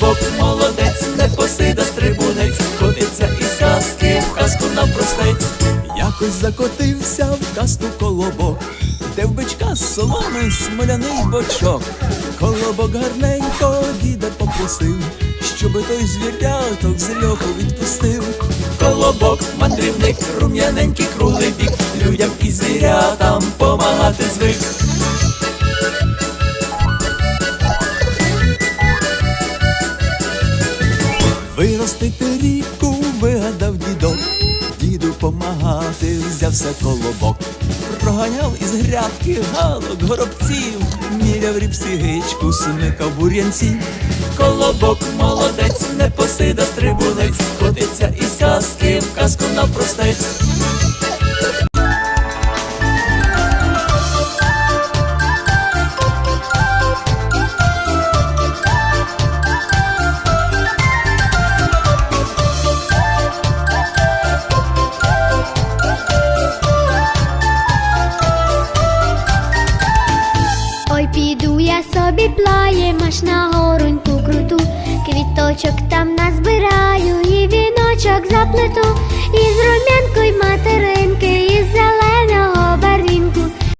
Колобок молодець, не непосида стрибунець, котиться із казки в казку навпростець. Якось закотився в касту колобок, де в бичка соломи смоляний бочок. Колобок гарненько діда попросив, щоби той звіряток з льоху відпустив. Колобок, мандрівник, рум'яненький круглий бік, людям і звірятам помагати звик. Виростити ріку вигадав дідок, діду помагати взявся колобок. Проганяв із грядки галок горобців, міряв ріпсігичку, смикав бур'янців. Колобок молодець, непосида стрибунець, котиться із казки в казку навпростець. собі плає, маш на горуньку круту, квіточок там назбираю, і віночок заплету, і з румянкою матери.